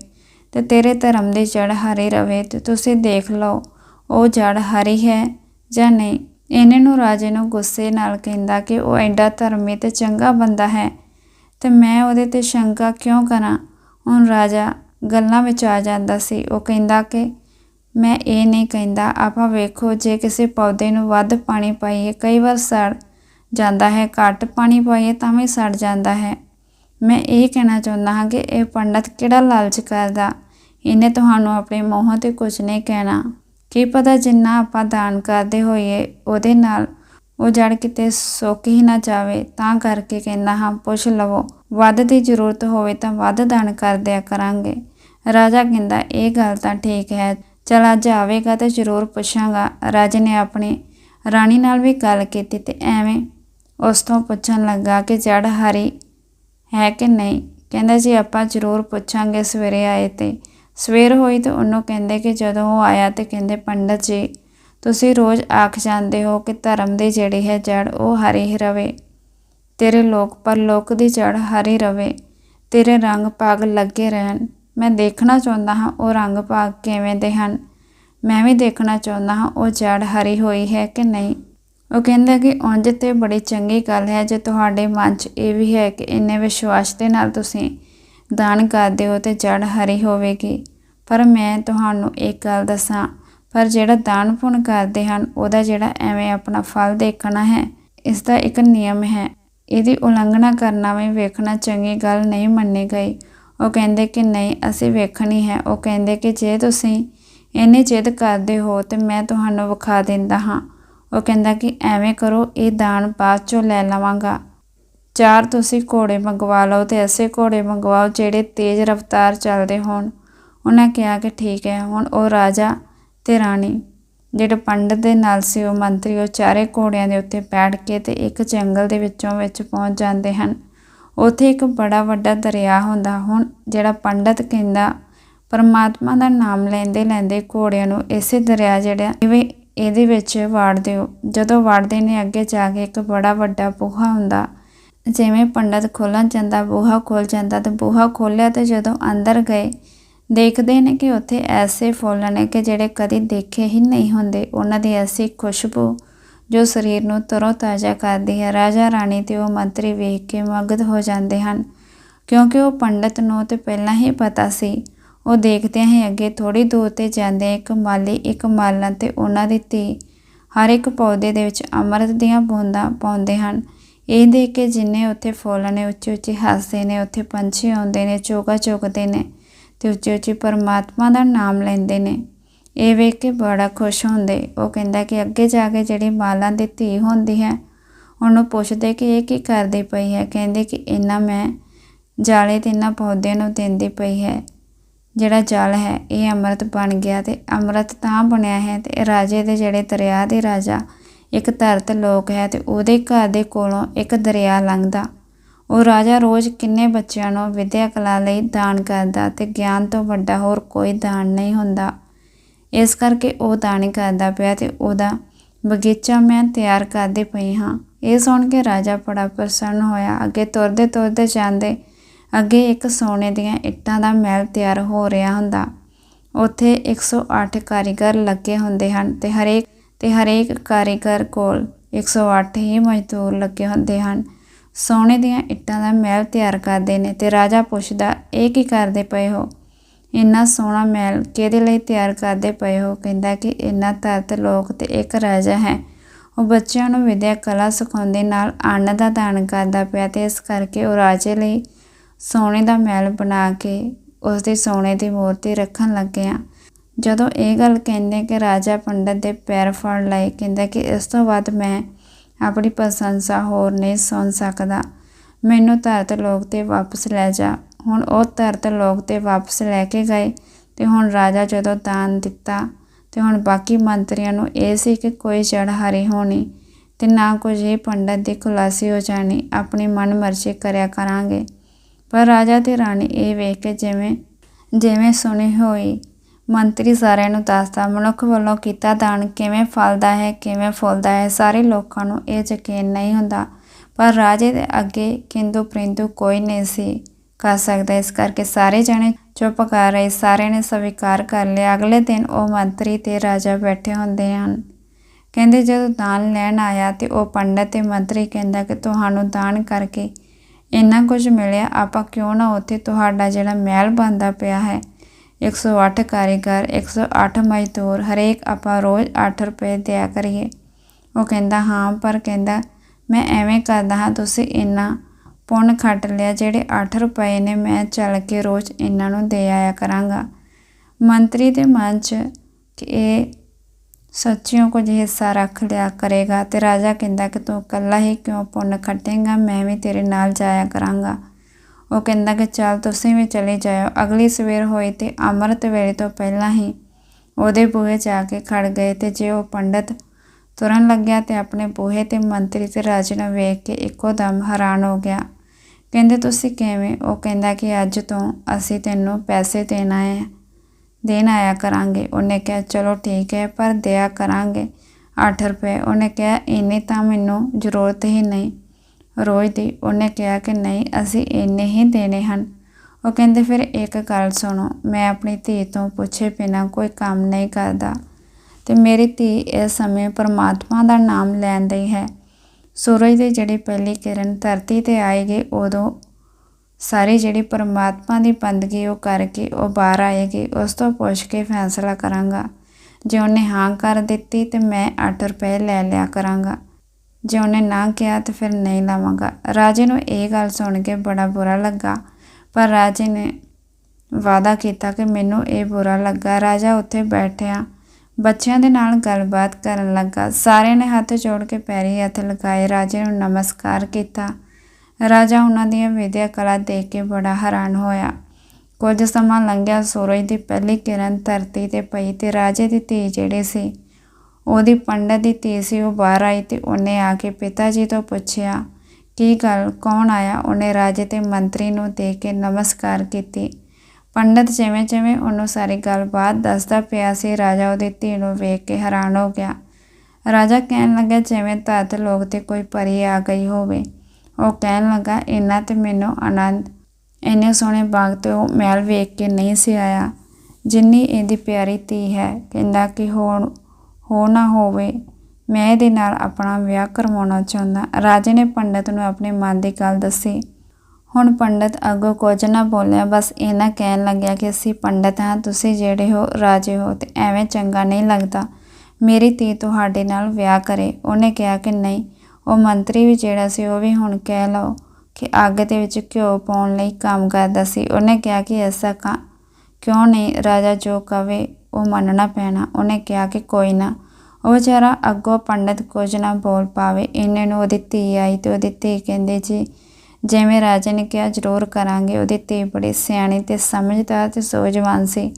ਤੇ ਤੇਰੇ ਧਰਮ ਦੀ ਜੜ ਹਰੀ ਰਵੇ ਤੇ ਤੁਸੀਂ ਦੇਖ ਲਓ, ਉਹ ਜੜ ਹਰੀ ਹੈ ਜਾਂ ਨਹੀਂ? ਇਹਨੇ ਨੂੰ ਰਾਜੇ ਨੂੰ ਗੁੱਸੇ ਨਾਲ ਕਹਿੰਦਾ ਕਿ ਉਹ ਐਡਾ ਧਰਮੀ ਤੇ ਚੰਗਾ ਬੰਦਾ ਹੈ, ਤੇ ਮੈਂ ਉਹਦੇ ਤੇ ਸ਼ੰਕਾ ਕਿਉਂ ਕਰਾਂ? ਹੁਣ ਰਾਜਾ ਗੱਲਾਂ ਵਿੱਚ ਆ ਜਾਂਦਾ ਸੀ। ਉਹ ਕਹਿੰਦਾ ਕਿ ਮੈਂ ਇਹ ਨਹੀਂ ਕਹਿੰਦਾ, ਆਪਾਂ ਵੇਖੋ, ਜੇ ਕਿਸੇ ਪੌਦੇ ਨੂੰ ਵੱਧ ਪਾਣੀ ਪਾਈਏ, ਕਈ ਵਾਰ ਸੜ ਜਾਂਦਾ ਹੈ, ਘੱਟ ਪਾਣੀ ਪਾਈਏ ਤਾਂ ਵੀ ਸੜ ਜਾਂਦਾ ਹੈ। ਮੈਂ ਇਹ ਕਹਿਣਾ ਚਾਹੁੰਦਾ ਹਾਂ ਕਿ ਇਹ ਪੰਡਤ ਕਿਹੜਾ ਲਾਲਚ ਕਰਦਾ? ਇਹਨੇ ਤੁਹਾਨੂੰ ਆਪਣੇ ਮੂੰਹੋਂ ਤੇ ਕੁਝ ਨਹੀਂ ਕਹਿਣਾ। ਕੀ ਪਤਾ ਜਿੰਨਾ ਆਪਾਂ ਦਾਨ ਕਰਦੇ ਹੋਈਏ, ਉਹਦੇ ਨਾਲ ਉਹ ਜੜ ਕਿਤੇ ਸੁੱਕ ਹੀ ਨਾ ਜਾਵੇ। ਤਾਂ ਕਰਕੇ ਕਹਿੰਦਾ ਹਾਂ, ਪੁੱਛ ਲਵੋ, ਵੱਧ ਦੀ ਜ਼ਰੂਰਤ ਹੋਵੇ ਤਾਂ ਵੱਧ ਦਾਨ ਕਰ ਦਿਆ ਕਰਾਂਗੇ। ਰਾਜਾ ਕਹਿੰਦਾ, ਇਹ ਗੱਲ ਤਾਂ ਠੀਕ ਹੈ। ਚਲ ਅੱਜ ਆਵੇਗਾ ਤਾਂ ਜ਼ਰੂਰ ਪੁੱਛਾਂਗਾ। ਰਾਜੇ ਨੇ ਆਪਣੀ ਰਾਣੀ ਨਾਲ ਵੀ ਗੱਲ ਕੀਤੀ ਤੇ ਐਵੇਂ ਉਸ ਤੋਂ ਪੁੱਛਣ ਲੱਗਾ ਕਿ ਜੜ ਹਰੀ ਹੈ ਕਿ ਨਹੀਂ। ਕਹਿੰਦਾ, ਜੀ, ਆਪਾਂ ਜ਼ਰੂਰ ਪੁੱਛਾਂਗੇ ਸਵੇਰੇ ਆਏ ਤੇ। ਸਵੇਰ ਹੋਈ ਤੇ ਉਹਨੂੰ ਕਹਿੰਦੇ ਕਿ ਜਦੋਂ ਉਹ ਆਇਆ ਤੇ ਕਹਿੰਦੇ, ਪੰਡਤ ਜੀ, ਤੁਸੀਂ ਰੋਜ਼ ਆਖ ਜਾਂਦੇ ਹੋ ਕਿ ਧਰਮ ਦੀ ਜਿਹੜੀ ਹੈ ਜੜ, ਉਹ ਹਰੀ ਹੀ ਰਵੇ। ਤੇਰੇ ਲੋਕ ਪਰ ਲੋਕ ਦੀ ਜੜ ਹਰੀ ਰਵੇ। ਤੇਰੇ ਰੰਗ ਭਾਗ ਲੱਗੇ ਰਹਿਣ। ਮੈਂ ਦੇਖਣਾ ਚਾਹੁੰਦਾ ਹਾਂ ਉਹ ਰੰਗ ਭਾਗ ਕਿਵੇਂ ਦੇ ਹਨ। ਮੈਂ ਵੀ ਦੇਖਣਾ ਚਾਹੁੰਦਾ ਹਾਂ ਉਹ ਜੜ ਹਰੀ ਹੋਈ ਹੈ ਕਿ ਨਹੀਂ। ਉਹ ਕਹਿੰਦਾ ਕਿ ਉਂਝ ਤੇ ਬੜੀ ਚੰਗੀ ਗੱਲ ਹੈ, ਜੇ ਤੁਹਾਡੇ ਮਨ 'ਚ ਇਹ ਵੀ ਹੈ ਕਿ ਇੰਨੇ ਵਿਸ਼ਵਾਸ ਦੇ ਨਾਲ ਤੁਸੀਂ ਦਾਨ ਕਰਦੇ ਹੋ ਤੇ ਜੜ ਹਰੀ ਹੋਵੇਗੀ। ਪਰ ਮੈਂ ਤੁਹਾਨੂੰ ਇੱਕ ਗੱਲ ਦੱਸਾਂ, ਪਰ ਜਿਹੜਾ ਦਾਨ ਪੁੰਨ ਕਰਦੇ ਹਨ, ਉਹਦਾ ਜਿਹੜਾ ਐਵੇਂ ਆਪਣਾ ਫਲ ਦੇਖਣਾ ਹੈ ਇਸ ਦਾ ਇੱਕ ਨਿਯਮ ਹੈ। ਇਹਦੀ ਉਲੰਘਣਾ ਕਰਨਾ ਵੀ ਵੇਖਣਾ ਚੰਗੀ ਗੱਲ ਨਹੀਂ ਮੰਨੀ ਗਈ। ਉਹ ਕਹਿੰਦੇ ਕਿ ਨਹੀਂ, ਅਸੀਂ ਵੇਖਣੀ ਹੈ। ਉਹ ਕਹਿੰਦੇ ਕਿ ਜੇ ਤੁਸੀਂ ਇੰਨੀ ਜਿੱਦ ਕਰਦੇ ਹੋ ਤੇ ਮੈਂ ਤੁਹਾਨੂੰ ਵਿਖਾ ਦਿੰਦਾ ਹਾਂ। ਉਹ ਕਹਿੰਦਾ ਕਿ ਐਵੇਂ ਕਰੋ, ਇਹ ਦਾਨ ਬਾਅਦ ਚੋਂ ਲੈ ਲਵਾਂਗਾ। ਚਾਰ ਤੁਸੀਂ ਘੋੜੇ ਮੰਗਵਾ ਲਓ ਤੇ ਐਸੇ ਘੋੜੇ ਮੰਗਵਾਓ ਜਿਹੜੇ ਤੇਜ਼ ਰਫ਼ਤਾਰ ਚੱਲਦੇ ਹੋਣ। ਉਹਨਾਂ ਕਿਹਾ ਕਿ ਠੀਕ ਹੈ, ਹੁਣ ਉਹ ਰਾਜਾ ਤੇ ਰਾਣੀ, ਜਿਹੜੇ ਪੰਡਤ ਦੇ ਨਾਲ ਸੀ, ਉਹ ਮੰਤਰੀ, ਉਹ ਚਾਰੇ ਘੋੜਿਆਂ ਦੇ ਉੱਤੇ ਬੈਠ ਕੇ ਤੇ ਇੱਕ ਜੰਗਲ ਦੇ ਵਿੱਚੋਂ ਵਿੱਚ ਪਹੁੰਚ ਜਾਂਦੇ ਹਨ। ਉੱਥੇ ਇੱਕ ਬੜਾ ਵੱਡਾ ਦਰਿਆ ਹੁੰਦਾ, ਹੁਣ ਜਿਹੜਾ ਪੰਡਤ ਕਹਿੰਦਾ, ਪਰਮਾਤਮਾ ਦਾ ਨਾਮ ਲੈਂਦੇ ਲੈਂਦੇ ਘੋੜਿਆਂ ਨੂੰ ਇਸੇ ਦਰਿਆ ਜਿਹੜਾ, ਇਵੇਂ ਇਹਦੇ ਵਿੱਚ ਵਾੜ ਦਿਓ। ਜਦੋਂ ਵਾੜਦੇ ਨੇ, ਅੱਗੇ ਜਾ ਕੇ ਇੱਕ ਬੜਾ ਵੱਡਾ ਬੂਹਾ ਹੁੰਦਾ। ਜਿਵੇਂ ਪੰਡਤ ਖੋਲਣ ਜਾਂਦਾ, ਬੂਹਾ ਖੋਲ ਜਾਂਦਾ, ਤੇ ਬੂਹਾ ਖੋਲਿਆ ਤੇ ਜਦੋਂ ਅੰਦਰ ਗਏ, ਦੇਖਦੇ ਨੇ ਕਿ ਉੱਥੇ ਐਸੇ ਫੁੱਲ ਨੇ ਕਿ ਜਿਹੜੇ ਕਦੀ ਦੇਖੇ ਹੀ ਨਹੀਂ ਹੁੰਦੇ। ਉਹਨਾਂ ਦੀ ਐਸੀ ਖੁਸ਼ਬੂ ਜੋ ਸਰੀਰ ਨੂੰ ਤਰੋ ਤਾਜ਼ਾ ਕਰਦੀ ਹੈ। ਰਾਜਾ ਰਾਣੀ ਤੇ ਉਹ ਮੰਤਰੀ ਵੇਖ ਕੇ ਮਗਧ ਹੋ ਜਾਂਦੇ ਹਨ, ਕਿਉਂਕਿ ਉਹ ਪੰਡਤ ਨੂੰ ਤੇ ਪਹਿਲਾਂ ਹੀ ਪਤਾ ਸੀ। ਉਹ ਦੇਖਦੇ ਹੀ ਅੱਗੇ ਥੋੜੀ ਦੂਰ ਤੇ ਜਾਂਦੇ ਇੱਕ ਮਾਲੀ, ਇੱਕ ਮਾਲਣ ਤੇ ਉਹਨਾਂ ਦੀ ਧੀ। ਹਰ ਇੱਕ ਪੌਦੇ ਦੇ ਵਿੱਚ ਅੰਮ੍ਰਿਤ ਦੀਆਂ ਬੂੰਦਾਂ ਪਾਉਂਦੇ ਹਨ। ਇਹ ਦੇਖ ਕੇ ਜਿੰਨੇ ਉੱਥੇ ਫੁੱਲ ਨੇ, ਉੱਚੇ ਉੱਚੇ ਹੱਸਦੇ ਨੇ, ਉੱਥੇ ਪੰਛੀ ਆਉਂਦੇ ਨੇ, ਚੋਗਾ ਚੁਗਦੇ ਨੇ ਤੇ ਉੱਚੀ ਉੱਚੀ ਪਰਮਾਤਮਾ ਦਾ ਨਾਮ ਲੈਂਦੇ ਨੇ। ਇਹ ਵੇਖ ਕੇ ਬੜਾ ਖੁਸ਼ ਹੁੰਦੇ। ਉਹ ਕਹਿੰਦਾ ਕਿ ਅੱਗੇ ਜਾ ਕੇ ਜਿਹੜੀ ਮਾਲਾਂ ਦੀ ਧੀ ਹੁੰਦੀ ਹੈ, ਉਹਨੂੰ ਪੁੱਛਦੇ ਕਿ ਇਹ ਕੀ ਕਰਦੀ ਪਈ ਹੈ? ਕਹਿੰਦੇ ਕਿ ਇਹਨਾਂ ਮੈਂ ਜਾਲੇ ਤੇ ਇਹਨਾਂ ਪੌਦਿਆਂ ਨੂੰ ਦਿੰਦੀ ਪਈ ਹੈ। ਜਿਹੜਾ ਜਲ ਹੈ, ਇਹ ਅੰਮ੍ਰਿਤ ਬਣ ਗਿਆ ਤੇ ਅੰਮ੍ਰਿਤ ਤਾਂ ਬਣਿਆ ਹੈ ਤੇ ਰਾਜੇ ਦੇ ਜਿਹੜੇ ਦਰਿਆ ਦੇ ਰਾਜਾ, ਇੱਕ ਧਰਤ ਲੋਕ ਹੈ ਤੇ ਉਹਦੇ ਘਰ ਦੇ ਕੋਲੋਂ ਇੱਕ ਦਰਿਆ ਲੰਘਦਾ। ਉਹ ਰਾਜਾ ਰੋਜ਼ ਕਿੰਨੇ ਬੱਚਿਆਂ ਨੂੰ ਵਿਦਿਆ ਕਲਾ ਲਈ ਦਾਨ ਕਰਦਾ ਤੇ ਗਿਆਨ ਤੋਂ ਵੱਡਾ ਹੋਰ ਕੋਈ ਦਾਨ ਨਹੀਂ ਹੁੰਦਾ। ਇਸ ਕਰਕੇ ਉਹ ਦਾਨ ਕਰਦਾ ਪਿਆ ਤੇ ਉਹਦਾ ਬਗੀਚਾ ਮੈਂ ਤਿਆਰ ਕਰਦੀ ਪਈ ਹਾਂ। ਇਹ ਸੁਣ ਕੇ ਰਾਜਾ ਬੜਾ ਪ੍ਰਸੰਨ ਹੋਇਆ। ਅੱਗੇ ਤੁਰਦੇ ਤੁਰਦੇ ਜਾਂਦੇ ਅੱਗੇ ਇੱਕ ਸੋਨੇ ਦੀਆਂ ਇੱਟਾਂ ਦਾ ਮਹਿਲ ਤਿਆਰ ਹੋ ਰਿਹਾ ਹੁੰਦਾ। ਉੱਥੇ 108 ਕਾਰੀਗਰ ਲੱਗੇ ਹੁੰਦੇ ਹਨ ਤੇ ਹਰੇਕ ਤੇ ਹਰੇਕ ਕਾਰੀਗਰ ਕੋਲ 108 ਹੀ ਮਜ਼ਦੂਰ ਲੱਗੇ ਹੁੰਦੇ ਹਨ। ਸੋਨੇ ਦੀਆਂ ਇੱਟਾਂ ਦਾ ਮਹਿਲ ਤਿਆਰ ਕਰਦੇ ਨੇ ਤੇ ਰਾਜਾ ਪੁੱਛਦਾ, ਇਹ ਕੀ ਕਰਦੇ ਪਏ ਹੋ? ਇੰਨਾ ਸੋਹਣਾ ਮਹਿਲ ਕਿਹਦੇ ਲਈ ਤਿਆਰ ਕਰਦੇ ਪਏ ਹੋ? ਕਹਿੰਦਾ ਕਿ ਇੰਨਾ ਧਰਤ ਲੋਕ ਤੇ ਇੱਕ ਰਾਜਾ ਹੈ। ਉਹ ਬੱਚਿਆਂ ਨੂੰ ਵਿਦਿਆ ਕਲਾ ਸਿਖਾਉਂਦੇ ਨਾਲ ਅੰਨ ਦਾ ਦਾਨ ਕਰਦਾ ਪਿਆ ਤੇ ਇਸ ਕਰਕੇ ਉਹ ਰਾਜੇ ਲਈ ਸੋਨੇ ਦਾ ਮਹਿਲ ਬਣਾ ਕੇ ਉਸ ਦੀ ਸੋਨੇ ਦੀ ਮੂਰਤੀ ਰੱਖਣ ਲੱਗੇ ਲੱਗਿਆ ਜਦੋਂ ਇਹ ਗੱਲ ਕਹਿੰਦੇ ਕਿ ਰਾਜਾ ਪੰਡਤ ਦੇ ਪੈਰ ਫੜ ਲਏ, ਕਹਿੰਦਾ ਕਿ ਇਸ ਤੋਂ ਬਾਅਦ ਮੈਂ ਆਪਣੀ ਪ੍ਰਸ਼ੰਸਾ ਹੋਰ ਨਹੀਂ ਸੁਣ ਸਕਦਾ। ਮੈਨੂੰ ਧਰਤ ਲੋਕ ਤੇ ਵਾਪਸ ਲੈ ਜਾ। ਹੁਣ ਉਹ ਧਰਤ ਲੋਕ ਤੇ ਵਾਪਸ ਲੈ ਕੇ ਗਏ ਤੇ ਹੁਣ ਰਾਜਾ ਜਦੋਂ ਦਾਨ ਦਿੱਤਾ ਤੇ ਹੁਣ ਬਾਕੀ ਮੰਤਰੀਆਂ ਨੂੰ ਇਹ ਸੀ ਕਿ ਕੋਈ ਜੜ ਹਾਰੀ ਹੋਣੀ ਤੇ ਨਾ ਕੁਝ ਇਹ ਪੰਡਤ ਦੀ ਖੁਲਾਸੀ ਹੋ ਜਾਣੀ। ਆਪਣੀ ਮਨ ਮਰਜ਼ੀ ਕਰਿਆ ਕਰਾਂਗੇ। ਪਰ ਰਾਜਾ ਤੇ ਰਾਣੀ ਇਹ ਵੇਖ ਕੇ ਜਿਵੇਂ ਜਿਵੇਂ ਸੁਣੀ ਹੋਈ, ਮੰਤਰੀ ਸਾਰਿਆਂ ਨੂੰ ਦੱਸਦਾ, ਮਨੁੱਖ ਵੱਲੋਂ ਕੀਤਾ ਦਾਨ ਕਿਵੇਂ ਫਲਦਾ ਹੈ, ਕਿਵੇਂ ਫੁੱਲਦਾ ਹੈ, ਸਾਰੇ ਲੋਕਾਂ ਨੂੰ ਇਹ ਯਕੀਨ ਨਹੀਂ ਹੁੰਦਾ। ਪਰ ਰਾਜੇ ਦੇ ਅੱਗੇ ਕਿੰਦੂ ਪ੍ਰਿੰਦੂ ਕੋਈ ਨਹੀਂ ਸੀ ਕਰ ਸਕਦਾ। ਇਸ ਕਰਕੇ ਸਾਰੇ ਜਣੇ ਚੁੱਪ ਕਰ ਰਹੇ। ਸਾਰਿਆਂ ਨੇ ਸਵੀਕਾਰ ਕਰ ਲਿਆ। ਅਗਲੇ ਦਿਨ ਉਹ ਮੰਤਰੀ ਤੇ ਰਾਜਾ ਬੈਠੇ ਹੁੰਦੇ ਹਨ। ਕਹਿੰਦੇ ਜਦੋਂ ਦਾਨ ਲੈਣ ਆਇਆ ਤੇ ਉਹ ਪੰਡਤ ਤੇ ਮੰਤਰੀ ਕਹਿੰਦਾ ਕਿ ਤੁਹਾਨੂੰ ਦਾਨ ਕਰਕੇ ਇੰਨਾ ਕੁਝ ਮਿਲਿਆ, ਆਪਾਂ ਕਿਉਂ ਨਾ ਉੱਥੇ ਤੁਹਾਡਾ ਜਿਹੜਾ ਮਹਿਲ ਬਣਦਾ ਪਿਆ ਹੈ? 108 ਕਾਰੀਗਰ 108 ਮਜ਼ਦੂਰ, ਹਰੇਕ ਆਪਾਂ ਰੋਜ਼ 8 ਰੁਪਏ ਦਿਆ ਕਰੀਏ। ਉਹ ਕਹਿੰਦਾ, ਹਾਂ, ਪਰ ਕਹਿੰਦਾ, ਮੈਂ ਐਵੇਂ ਕਰਦਾ ਹਾਂ, ਤੁਸੀਂ ਇੰਨਾ ਪੁੰਨ ਖੱਟ ਲਿਆ ਜਿਹੜੇ 8 ਰੁਪਏ ਨੇ, ਮੈਂ ਚੱਲ ਕੇ ਰੋਜ਼ ਇਹਨਾਂ ਨੂੰ ਦੇ ਆਇਆ ਕਰਾਂਗਾ। ਮੰਤਰੀ ਦੇ ਮਨ 'ਚ ਕਿ ਇਹ ਸੱਚਿਓ ਕੁਝ ਹਿੱਸਾ ਰੱਖ ਲਿਆ ਕਰੇਗਾ ਤੇ ਰਾਜਾ ਕਹਿੰਦਾ ਕਿ ਤੂੰ ਇਕੱਲਾ ਹੀ ਕਿਉਂ ਪੁੰਨ ਖੱਟੇਂਗਾ? ਮੈਂ ਵੀ ਤੇਰੇ ਨਾਲ ਜਾਇਆ ਕਰਾਂਗਾ। ਉਹ ਕਹਿੰਦਾ ਕਿ ਚੱਲ ਤੁਸੀਂ ਵੀ ਚਲੇ ਜਾਇਓ। ਅਗਲੀ ਸਵੇਰ ਹੋਈ ਤੇ ਅੰਮ੍ਰਿਤ ਵੇਲੇ ਤੋਂ ਪਹਿਲਾਂ ਹੀ ਉਹਦੇ ਬੂਹੇ ਜਾ ਕੇ ਖੜ ਗਏ ਤੇ ਜੇ ਉਹ ਪੰਡਤ ਤੁਰਨ ਲੱਗਿਆ ਤੇ ਆਪਣੇ ਬੂਹੇ ਤੇ ਮੰਤਰੀ ਤੇ ਰਾਜੇ ਨੂੰ ਵੇਖ ਕੇ ਇੱਕੋ ਦਮ ਹੈਰਾਨ ਹੋ ਗਿਆ। ਕਹਿੰਦੇ, ਤੁਸੀਂ ਕਿਵੇਂ? ਉਹ ਕਹਿੰਦਾ ਕਿ, ਅੱਜ ਤੋਂ ਅਸੀਂ ਤੈਨੂੰ ਪੈਸੇ ਦੇਣਾ ਹੈ। ਦੇਣ ਆਇਆ ਕਰਾਂਗੇ। ਉਹਨੇ ਕਿਹਾ, ਚਲੋ ਠੀਕ ਹੈ, ਪਰ ਦਿਆ ਕਰਾਂਗੇ। 8 ਰੁਪਏ। ਉਹਨੇ ਕਿਹਾ, ਇੰਨੇ ਤਾਂ ਮੈਨੂੰ ਜ਼ਰੂਰਤ ਹੀ ਨਹੀਂ ਰੋਜ਼ ਦੀ। ਉਹਨੇ ਕਿਹਾ ਕਿ, ਨਹੀਂ, ਅਸੀਂ ਇੰਨੇ ਹੀ ਦੇਣੇ ਹਨ। ਉਹ ਕਹਿੰਦੇ, ਫਿਰ ਇੱਕ ਗੱਲ ਸੁਣੋ, ਮੈਂ ਆਪਣੀ ਧੀ ਤੋਂ ਪੁੱਛੇ ਬਿਨਾਂ ਕੋਈ ਕੰਮ ਨਹੀਂ ਕਰਦਾ ਤੇ ਮੇਰੀ ਧੀ ਇਸ ਸਮੇਂ ਪਰਮਾਤਮਾ ਦਾ ਨਾਮ ਲੈਣ ਦੀ ਹੈ। ਸੂਰਜ ਦੀ ਜਿਹੜੀ ਪਹਿਲੀ ਕਿਰਨ ਧਰਤੀ ਤੇ ਆਏਗੀ, ਉਦੋਂ ਸਾਰੀ ਜਿਹੜੀ ਪਰਮਾਤਮਾ ਦੀ ਬੰਦਗੀ ਉਹ ਕਰਕੇ ਉਹ ਬਾਹਰ ਆਏਗੀ, ਉਸ ਤੋਂ ਪੁੱਛ ਕੇ ਫੈਸਲਾ ਕਰਾਂਗਾ। ਜੇ ਉਹਨੇ ਹਾਂ ਕਰ ਦਿੱਤੀ ਤੇ ਮੈਂ 8 ਰੁਪਏ ਲੈ ਲਿਆ ਕਰਾਂਗਾ। ਜੇ ਉਹਨੇ ਨਾ ਕਿਹਾ ਤੇ ਫਿਰ ਨਹੀਂ ਲਾਵਾਂਗਾ। ਰਾਜੇ ਨੂੰ ਇਹ ਗੱਲ ਸੁਣ ਕੇ ਬੜਾ ਬੁਰਾ ਲੱਗਾ, ਪਰ ਰਾਜੇ ਨੇ ਵਾਅਦਾ ਕੀਤਾ ਕਿ ਮੈਨੂੰ ਇਹ ਬੁਰਾ ਲੱਗਾ। ਰਾਜਾ ਉੱਥੇ ਬੈਠਿਆ, ਬੱਚਿਆਂ ਦੇ ਨਾਲ ਗੱਲਬਾਤ ਕਰਨ ਲੱਗਾ। ਸਾਰਿਆਂ ਨੇ ਹੱਥ ਜੋੜ ਕੇ ਪੈਰੀ ਹੱਥ ਲਗਾਏ। ਰਾਜੇ ਨੂੰ ਨਮਸਕਾਰ ਕੀਤਾ। ਰਾਜਾ ਉਹਨਾਂ ਦੀਆਂ ਵਿਦਿਆ ਕਲਾ ਦੇਖ ਕੇ ਬੜਾ ਹੈਰਾਨ ਹੋਇਆ। ਕੁਝ ਸਮਾਂ ਲੰਘਿਆ, ਸੂਰਜ ਦੀ ਪਹਿਲੀ ਕਿਰਨ ਧਰਤੀ ਤੇ ਪਈ ਤੇ ਰਾਜੇ ਦੀ ਧੀ ਜਿਹੜੀ ਸੀ, ਉਹਦੀ ਪੰਡਤ ਦੀ ਧੀ ਸੀ, ਉਹ ਬਾਹਰ ਆਈ ਤੇ ਉਹਨੇ ਆ ਕੇ ਪਿਤਾ ਜੀ ਤੋਂ ਪੁੱਛਿਆ, ਕੀ ਗੱਲ, ਕੌਣ ਆਇਆ? ਉਹਨੇ ਰਾਜੇ ਤੇ ਮੰਤਰੀ ਨੂੰ ਦੇਖ ਕੇ ਨਮਸਕਾਰ ਕੀਤੀ। ਪੰਡਤ ਜਿਵੇਂ ਜਿਵੇਂ ਉਹਨੂੰ ਸਾਰੀ ਗੱਲਬਾਤ ਦੱਸਦਾ ਪਿਆ ਸੀ, ਰਾਜਾ ਉਹਦੀ ਧੀ ਨੂੰ ਵੇਖ ਕੇ ਹੈਰਾਨ ਹੋ ਗਿਆ। ਰਾਜਾ ਕਹਿਣ ਲੱਗਾ ਜਿਵੇਂ ਧਰਤ ਲੋਕ ਤੇ ਕੋਈ ਪਰੀ ਆ ਗਈ ਹੋਵੇ ਉਹ ਕਹਿਣ ਲੱਗਾ, ਇੰਨਾ ਤੇ ਮੈਨੂੰ ਆਨੰਦ। ਇੰਨੇ ਸੋਹਣੇ ਬਾਗ ਤੇ ਉਹ ਮਹਿਲ ਵੇਖ ਕੇ ਨਹੀਂ ਸੀ ਆਇਆ। ਜਿੰਨੀ ਇਹਦੀ ਪਿਆਰੀ ਧੀ ਹੈ, ਕਹਿੰਦਾ ਕਿ ਹੋਣ ਹੋ ਨਾ ਹੋਵੇ, ਮੈਂ ਇਹਦੇ ਨਾਲ ਆਪਣਾ ਵਿਆਹ ਕਰਵਾਉਣਾ ਚਾਹੁੰਦਾ। ਰਾਜੇ ਨੇ ਪੰਡਤ ਨੂੰ ਆਪਣੇ ਮਨ ਦੀ ਗੱਲ ਦੱਸੀ। ਹੁਣ ਪੰਡਤ ਅੱਗੋਂ ਕੁਝ ਨਾ ਬੋਲਿਆ, ਬਸ ਇਹਨਾਂ ਕਹਿਣ ਲੱਗਿਆ ਕਿ ਅਸੀਂ ਪੰਡਤ ਹਾਂ, ਤੁਸੀਂ ਜਿਹੜੇ ਹੋ, ਰਾਜੇ ਹੋ, ਤੇ ਐਵੇਂ ਚੰਗਾ ਨਹੀਂ ਲੱਗਦਾ। ਮੇਰੀ ਧੀ ਤੁਹਾਡੇ ਨਾਲ ਵਿਆਹ ਕਰੇ। ਉਹਨੇ ਕਿਹਾ ਕਿ ਨਹੀਂ ਉਹ ਮੰਤਰੀ ਵੀ ਜਿਹੜਾ ਸੀ, ਉਹ ਵੀ ਹੁਣ ਕਹਿ ਲਓ ਕਿ ਅੱਗ ਦੇ ਵਿੱਚ ਘਿਓ ਪਾਉਣ ਲਈ ਕੰਮ ਕਰਦਾ ਸੀ। ਉਹਨੇ ਕਿਹਾ ਕਿ ਐਸਾ ਕਾ, ਕਿਉਂ ਨਹੀਂ ਰਾਜਾ ਜੋ ਕਵੇ ਉਹ ਮੰਨਣਾ ਪੈਣਾ। ਉਹਨੇ ਕਿਹਾ ਕਿ ਕੋਈ ਨਾ, ਉਹ ਵਿਚਾਰਾ ਅੱਗੋਂ ਪੰਡਤ ਕੁਝ ਨਾ ਬੋਲ ਪਾਵੇ। ਇਹਨੇ ਨੂੰ ਉਹਦੀ ਧੀ ਆਈ ਤੇ ਉਹਦੀ ਧੀ ਕਹਿੰਦੇ ਜੀ, ਜਿਵੇਂ ਰਾਜੇ ਨੇ ਕਿਹਾ ਜ਼ਰੂਰ ਕਰਾਂਗੇ। ਉਹਦੀ ਧੀ ਬੜੀ ਸਿਆਣੀ ਤੇ ਸਮਝਦਾਰ ਤੇ ਸੋਝਵਾਨ ਸੀ।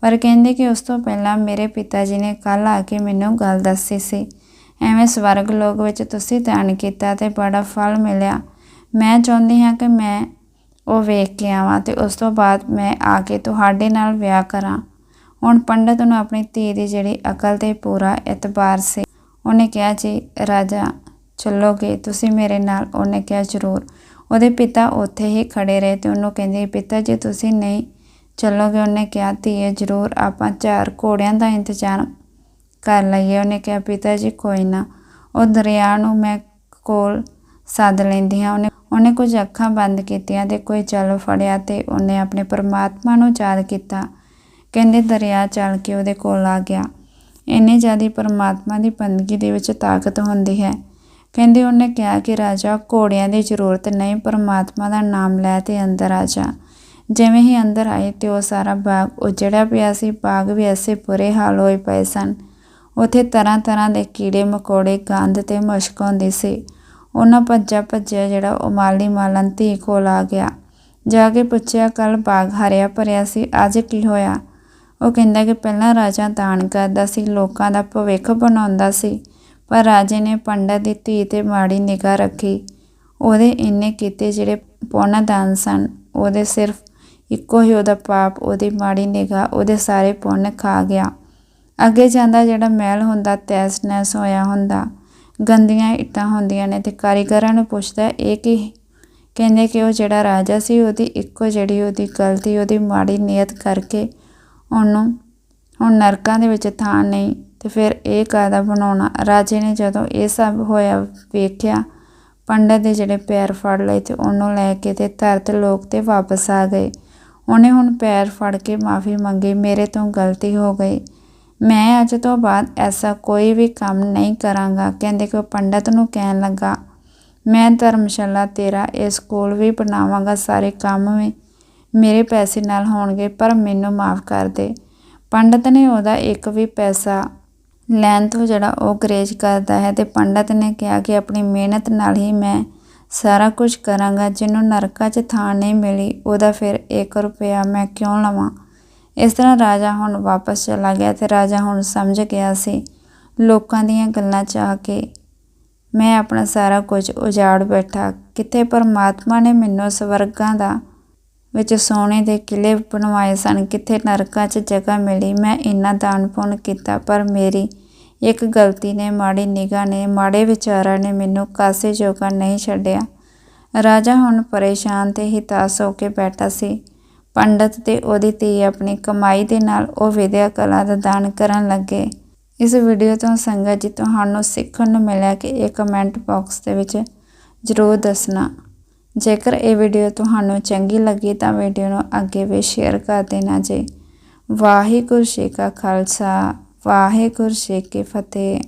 ਪਰ ਕਹਿੰਦੇ ਕਿ ਉਸ ਤੋਂ ਪਹਿਲਾਂ ਮੇਰੇ ਪਿਤਾ ਜੀ ਨੇ ਕੱਲ ਆ ਕੇ ਮੈਨੂੰ ਗੱਲ ਦੱਸੀ ਸੀ। ਐਵੇਂ ਸਵਰਗ ਲੋਕ ਵਿੱਚ ਤੁਸੀਂ ਧਿਆਨ ਕੀਤਾ ਤੇ ਬੜਾ ਫਲ ਮਿਲਿਆ। ਮੈਂ ਚਾਹੁੰਦੀ ਹਾਂ ਕਿ ਮੈਂ ਉਹ ਵੇਖ ਕੇ ਆਵਾਂ ਤੇ ਉਸ ਤੋਂ ਬਾਅਦ ਮੈਂ ਆ ਕੇ ਤੁਹਾਡੇ ਨਾਲ ਵਿਆਹ ਕਰਾਂ। ਹੁਣ ਪੰਡਤ ਨੂੰ ਆਪਣੀ ਧੀ ਦੀ ਜਿਹੜੀ ਅਕਲ ਤੇ ਪੂਰਾ ਇਤਬਾਰ ਸੀ, ਉਹਨੇ ਕਿਹਾ, ਜੀ ਰਾਜਾ, ਚੱਲੋਗੇ? ਤੁਸੀਂ ਮੇਰੇ ਨਾਲ? ਉਹਨੇ ਕਿਹਾ, ਜ਼ਰੂਰ। ਉਹਦੇ ਪਿਤਾ ਉੱਥੇ ਹੀ ਖੜੇ ਰਹੇ ਤੇ ਉਹਨੂੰ ਕਹਿੰਦੇ, ਪਿਤਾ, ਜੀ ਤੁਸੀਂ ਨਹੀਂ ਚੱਲੋਗੇ, ਉਹਨੇ ਕਿਹਾ, ਧੀਏ, ਜ਼ਰੂਰ। ਆਪਾਂ ਚਾਰ ਘੋੜਿਆਂ ਦਾ ਇੰਤਜ਼ਾਮ ਕਰ ਲਈਏ। ਉਹਨੇ ਕਿਹਾ, ਪਿਤਾ ਜੀ, ਕੋਈ ਨਾ। ਉਹ ਦਰਿਆ ਨੂੰ ਮੈਂ ਕੋਲ ਸੱਦ ਲੈਂਦੀ ਹਾਂ ਉਹਨੇ ਉਹਨੇ ਕੁਝ ਅੱਖਾਂ ਬੰਦ ਕੀਤੀਆਂ ਤੇ ਕੋਈ ਚਲ ਫੜਿਆ ਤੇ ਉਹਨੇ ਆਪਣੇ ਪਰਮਾਤਮਾ ਨੂੰ ਯਾਦ ਕੀਤਾ। ਕਹਿੰਦੇ, ਦਰਿਆ ਚੱਲ ਕੇ ਉਹਦੇ ਕੋਲ ਆ ਗਿਆ। ਇੰਨੇ ਜ਼ਿਆਦੀ ਪਰਮਾਤਮਾ ਦੀ ਬੰਦਗੀ ਦੇ ਵਿੱਚ ਤਾਕਤ ਹੁੰਦੀ ਹੈ। ਕਹਿੰਦੇ, ਉਹਨੇ ਕਿਹਾ ਕਿ, ਰਾਜਾ, ਘੋੜਿਆਂ ਦੀ ਜ਼ਰੂਰਤ ਨਹੀਂ। ਪਰਮਾਤਮਾ ਦਾ ਨਾਮ ਲੈ ਤੇ ਅੰਦਰ ਆ ਜਾ। ਜਿਵੇਂ ਹੀ ਅੰਦਰ ਆਏ ਤੇ ਉਹ ਸਾਰਾ ਬਾਗ ਉਜੜਿਆ ਪਿਆ ਸੀ। ਬਾਗ ਵੀ ਐਸੇ ਬੁਰੇ ਹਾਲ ਹੋਏ ਪਏ ਸਨ। ਉੱਥੇ ਤਰ੍ਹਾਂ ਤਰ੍ਹਾਂ ਦੇ ਕੀੜੇ, ਮਕੌੜੇ ਗੰਦ ਤੇ ਮੁਸ਼ਕ ਹੁੰਦੀ ਸੀ। ਉਹਨਾਂ ਭੱਜਿਆ ਭੱਜਿਆ ਜਿਹੜਾ ਉਹ ਮਾਲੀ ਮਾਲਨ ਧੀ ਕੋਲ ਆ ਗਿਆ। ਜਾ ਕੇ ਪੁੱਛਿਆ ਕੱਲ ਬਾਗ ਹਰਿਆ ਭਰਿਆ ਸੀ, ਅੱਜ ਕੀ ਹੋਇਆ? ਉਹ ਕਹਿੰਦਾ ਕਿ ਪਹਿਲਾਂ ਰਾਜਾ ਦਾਨ ਕਰਦਾ ਸੀ, ਲੋਕਾਂ ਦਾ ਭਵਿੱਖ ਬਣਾਉਂਦਾ ਸੀ, ਪਰ ਰਾਜੇ ਨੇ ਪੰਡਤ ਦੀ ਧੀ ਤੇ ਮਾੜੀ ਨਿਗਾਹ ਰੱਖੀ। ਉਹਦੇ ਇੰਨੇ ਕੀਤੇ ਜਿਹੜੇ ਪੁੰਨ ਦਾਨ ਸਨ, ਉਹਦੇ ਸਿਰਫ ਇੱਕੋ ਹੀ ਉਹਦਾ ਪਾਪ, ਉਹਦੀ ਮਾੜੀ ਨਿਗਾਹ, ਉਹਦੇ ਸਾਰੇ ਪੁੰਨ ਖਾ ਗਿਆ। ਅੱਗੇ ਜਾਂਦਾ ਜਿਹੜਾ ਮਹਿਲ ਹੁੰਦਾ ਤੈਸ ਨੈਸ ਹੋਇਆ ਹੁੰਦਾ, ਗੰਦੀਆਂ ਇੱਟਾਂ ਹੁੰਦੀਆਂ ਨੇ ਤੇ ਕਾਰੀਗਰਾਂ ਨੂੰ ਪੁੱਛਦਾ, ਇਹ ਕੀ? ਕਹਿੰਦੇ ਕਿ ਉਹ ਜਿਹੜਾ ਰਾਜਾ ਸੀ, ਉਹਦੀ ਇੱਕੋ ਜਿਹੜੀ ਉਹਦੀ ਗਲਤੀ, ਉਹਦੀ ਮਾੜੀ ਨੀਅਤ ਕਰਕੇ ਉਹਨੂੰ, ਹੁਣ ਨਰਕਾਂ ਦੇ ਵਿੱਚ ਥਾਂ ਨਹੀਂ ਤੇ ਫਿਰ ਇਹ ਕਾਇਦਾ ਬਣਾਉਣਾ। ਰਾਜੇ ਨੇ ਜਦੋਂ ਇਹ ਸਭ ਹੋਇਆ, ਵੇਖਿਆ, ਪੰਡਤ ਦੇ ਜਿਹੜੇ ਪੈਰ ਫੜ ਲਏ ਤੇ ਉਹਨੂੰ ਲੈ ਕੇ ਤੇ ਧਰਤ ਲੋਕ ਤੇ ਵਾਪਸ ਆ ਗਏ। ਉਹਨੇ ਹੁਣ ਪੈਰ ਫੜ ਕੇ ਮਾਫੀ ਮੰਗੀ, ਮੇਰੇ ਤੋਂ ਗਲਤੀ ਹੋ ਗਈ। ਮੈਂ ਅੱਜ ਤੋਂ ਬਾਅਦ ਐਸਾ ਕੋਈ ਵੀ ਕੰਮ ਨਹੀਂ ਕਰਾਂਗਾ, ਕਹਿੰਦੇ ਕਿ ਉਹ ਪੰਡਤ ਨੂੰ ਕਹਿਣ ਲੱਗਾ, ਮੈਂ ਧਰਮਸ਼ਾਲਾ ਤੇਰਾ ਇਹ ਸਕੂਲ ਵੀ ਬਣਾਵਾਂਗਾ ਸਾਰੇ ਕੰਮ ਵੀ। ਮੇਰੇ ਪੈਸੇ ਨਾਲ ਹੋਣਗੇ, ਪਰ ਮੈਨੂੰ ਮਾਫ ਕਰ ਦੇ। ਪੰਡਤ ਨੇ ਉਹਦਾ ਇੱਕ ਵੀ ਪੈਸਾ ਲੈਣ ਤੋਂ ਜਿਹੜਾ ਉਹ ਗਰੇਜ ਕਰਦਾ ਹੈ ਤੇ ਪੰਡਤ ਨੇ ਕਿਹਾ ਕਿ ਆਪਣੀ ਮਿਹਨਤ ਨਾਲ ਹੀ ਮੈਂ ਸਾਰਾ ਕੁਝ ਕਰਾਂਗਾ, ਜਿਹਨੂੰ ਨਰਕਾਂ 'ਚ ਥਾਂ ਨਹੀਂ ਮਿਲੀ, ਉਹਦਾ ਫਿਰ 1 ਰੁਪਿਆ ਮੈਂ ਕਿਉਂ ਲਵਾਂ? ਇਸ ਤਰ੍ਹਾਂ ਰਾਜਾ ਹੁਣ ਵਾਪਸ ਚਲਾ ਗਿਆ ਤੇ ਰਾਜਾ ਹੁਣ ਸਮਝ ਗਿਆ ਸੀ ਲੋਕਾਂ ਦੀਆਂ ਗੱਲਾਂ 'ਚ ਆ ਕੇ, ਮੈਂ ਆਪਣਾ ਸਾਰਾ ਕੁਝ ਉਜਾੜ ਬੈਠਾ। ਕਿਤੇ ਪਰਮਾਤਮਾ ਨੇ ਮੈਨੂੰ ਸਵਰਗਾਂ ਦਾ ਵਿੱਚ ਸੋਨੇ ਦੇ ਕਿਲੇ ਬਣਵਾਏ ਸਨ ਕਿਤੇ ਨਰਕਾਂ 'ਚ ਜਗ੍ਹਾ ਮਿਲੀ। ਮੈਂ ਇੰਨਾ ਦਾਨ ਪੁੰਨ ਕੀਤਾ, ਪਰ ਮੇਰੀ ਇੱਕ ਗਲਤੀ ਨੇ, ਮਾੜੀ ਨਿਗਾਹ ਨੇ, ਮਾੜੇ ਵਿਚਾਰਾਂ ਨੇ ਮੈਨੂੰ ਕਾਸੇ ਜੋਗਾ ਨਹੀਂ ਛੱਡਿਆ। ਰਾਜਾ ਹੁਣ ਪਰੇਸ਼ਾਨ ਤੇ ਹਿਤਾਸ ਹੋ ਕੇ ਬੈਠਾ ਸੀ। ਪੰਡਤ ਤੇ ਉਹਦੀ ਧੀ ਆਪਣੀ ਕਮਾਈ ਦੇ ਨਾਲ ਉਹ ਵਿਦਿਆ ਕਲਾ ਦਾ ਦਾਨ ਕਰਨ ਲੱਗੇ। ਇਸ ਵੀਡੀਓ ਤੋਂ ਸੰਗਤ ਜੀ, ਤੁਹਾਨੂੰ ਸਿੱਖਣ ਨੂੰ ਮਿਲਿਆ ਕਿ ਇਹ ਕਮੈਂਟ ਬਾਕਸ ਦੇ ਵਿੱਚ ਜ਼ਰੂਰ ਦੱਸਣਾ। ਜੇਕਰ ਇਹ ਵੀਡੀਓ ਤੁਹਾਨੂੰ ਚੰਗੀ ਲੱਗੀ ਤਾਂ ਵੀਡੀਓ ਨੂੰ ਅੱਗੇ ਵੀ ਸ਼ੇਅਰ ਕਰ ਦੇਣਾ ਜੀ। ਵਾਹਿਗੁਰੂ ਜੀ ਕਾ ਖਾਲਸਾ, ਵਾਹਿਗੁਰੂ ਜੀ ਕੀ ਫਤਿਹ।